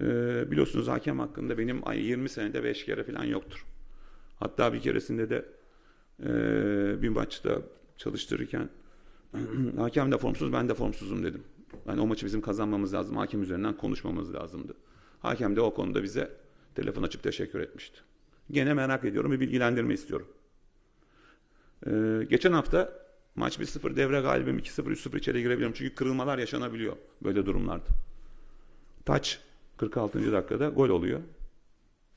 Ee, biliyorsunuz hakem hakkında benim ay 20 senede 5 kere falan yoktur. Hatta bir keresinde de e, bir maçta çalıştırırken hakem de formsuz ben de formsuzum dedim. Yani o maçı bizim kazanmamız lazım. Hakem üzerinden konuşmamız lazımdı. Hakem de o konuda bize telefon açıp teşekkür etmişti. Gene merak ediyorum bir bilgilendirme istiyorum. Ee, geçen hafta maç 1-0 devre galibim 2-0 3-0 içeri girebiliyorum. Çünkü kırılmalar yaşanabiliyor böyle durumlarda. Taç 46. dakikada gol oluyor.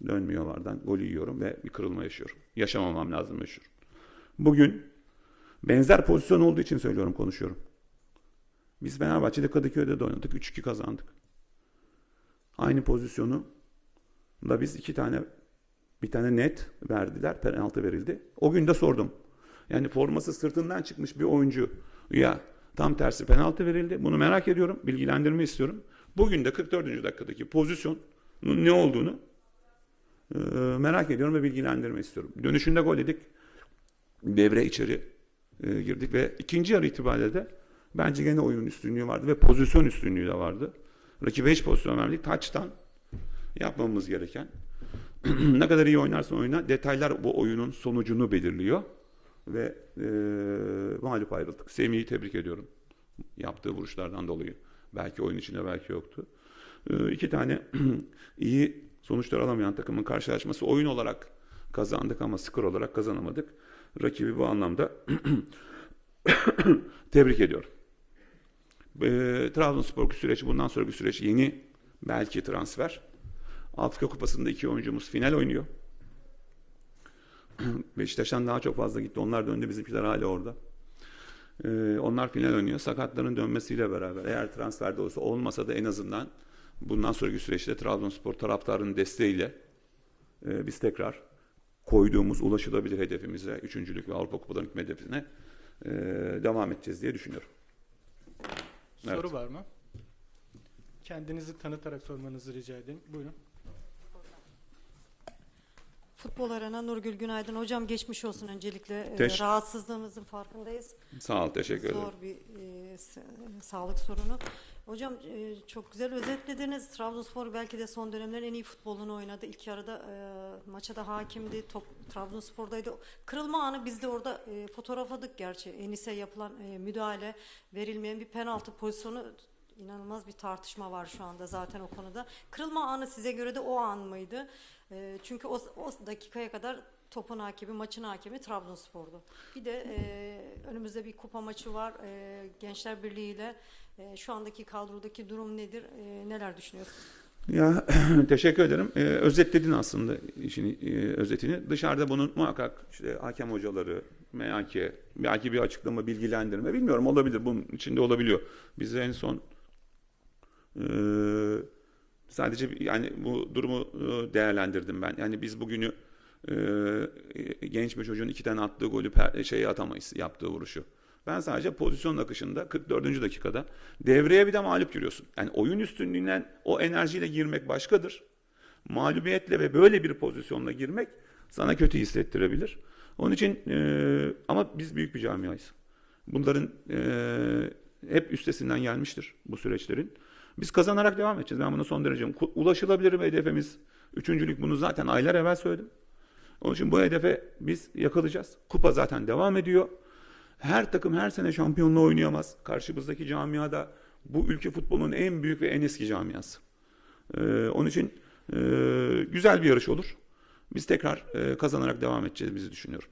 Dönmüyor vardan. Golü yiyorum ve bir kırılma yaşıyorum. Yaşamamam lazım yaşıyorum. Bugün benzer pozisyon olduğu için söylüyorum konuşuyorum. Biz Fenerbahçe'de Kadıköy'de de oynadık. 3-2 kazandık. Aynı pozisyonu da biz iki tane bir tane net verdiler. Penaltı verildi. O gün de sordum. Yani forması sırtından çıkmış bir oyuncu ya tam tersi penaltı verildi. Bunu merak ediyorum. Bilgilendirme istiyorum. Bugün de 44. dakikadaki pozisyonun ne olduğunu e, merak ediyorum ve bilgilendirme istiyorum. Dönüşünde gol yedik. Devre içeri e, girdik ve ikinci yarı itibariyle de bence gene oyun üstünlüğü vardı ve pozisyon üstünlüğü de vardı. Rakibe hiç pozisyon vermedik. Taçtan yapmamız gereken ne kadar iyi oynarsan oyna detaylar bu oyunun sonucunu belirliyor ve e, mağlup ayrıldık. Semih'i tebrik ediyorum. Yaptığı vuruşlardan dolayı. Belki oyun içinde belki yoktu. E, iki tane iyi sonuçlar alamayan takımın karşılaşması oyun olarak kazandık ama skor olarak kazanamadık. Rakibi bu anlamda tebrik ediyorum. E, Trabzonspor'u süreç bundan sonraki süreç yeni belki transfer. Afrika Kupası'nda iki oyuncumuz final oynuyor. Beşiktaş'tan daha çok fazla gitti. Onlar döndü. Bizimkiler hala orada. Ee, onlar final oynuyor. Sakatların dönmesiyle beraber eğer transferde olsa olmasa da en azından bundan sonraki süreçte Trabzonspor taraftarının desteğiyle e, biz tekrar koyduğumuz ulaşılabilir hedefimize, üçüncülük ve Avrupa Kupalarının hedefine e, devam edeceğiz diye düşünüyorum. Evet. Soru var mı? Kendinizi tanıtarak sormanızı rica edeyim. Buyurun. Futbol Arena Nurgül Günaydın. Hocam geçmiş olsun öncelikle. Ee, Teş- rahatsızlığınızın farkındayız. Sağ ol, teşekkür ederim. Zor bir e, s- sağlık sorunu. Hocam e, çok güzel özetlediniz. Trabzonspor belki de son dönemlerin en iyi futbolunu oynadı. İlk yarıda e, maça da hakimdi. Top Trabzonspor'daydı. Kırılma anı biz de orada e, fotoğrafladık gerçi. Enis'e yapılan e, müdahale, verilmeyen bir penaltı pozisyonu inanılmaz bir tartışma var şu anda zaten o konuda. Kırılma anı size göre de o an mıydı? E, çünkü o, o dakikaya kadar topun hakemi, maçın hakemi Trabzonspor'du. Bir de e, önümüzde bir kupa maçı var. E, Gençler Birliği ile e, şu andaki kadrodaki durum nedir? E, neler düşünüyorsunuz? Ya teşekkür ederim. Ee, özetledin aslında işini e, özetini. Dışarıda bunun muhakkak işte hakem hocaları, MHK, belki bir açıklama, bilgilendirme bilmiyorum olabilir. Bunun içinde olabiliyor. Biz en son e, sadece yani bu durumu e, değerlendirdim ben. Yani biz bugünü e, genç bir çocuğun iki tane attığı golü per, şeye atamayız, yaptığı vuruşu. Ben sadece pozisyon akışında 44. dakikada devreye bir de mağlup giriyorsun. Yani oyun üstünlüğünden o enerjiyle girmek başkadır. Mağlubiyetle ve böyle bir pozisyonla girmek sana kötü hissettirebilir. Onun için e, ama biz büyük bir camiayız. Bunların e, hep üstesinden gelmiştir bu süreçlerin. Biz kazanarak devam edeceğiz. Ben bunu son derece ulaşılabilir bir hedefimiz. Üçüncülük bunu zaten aylar evvel söyledim. Onun için bu hedefe biz yakalayacağız. Kupa zaten devam ediyor. Her takım her sene şampiyonluğu oynayamaz. Karşımızdaki camiada bu ülke futbolunun en büyük ve en eski camiası. Ee, onun için e, güzel bir yarış olur. Biz tekrar e, kazanarak devam edeceğiz bizi düşünüyorum.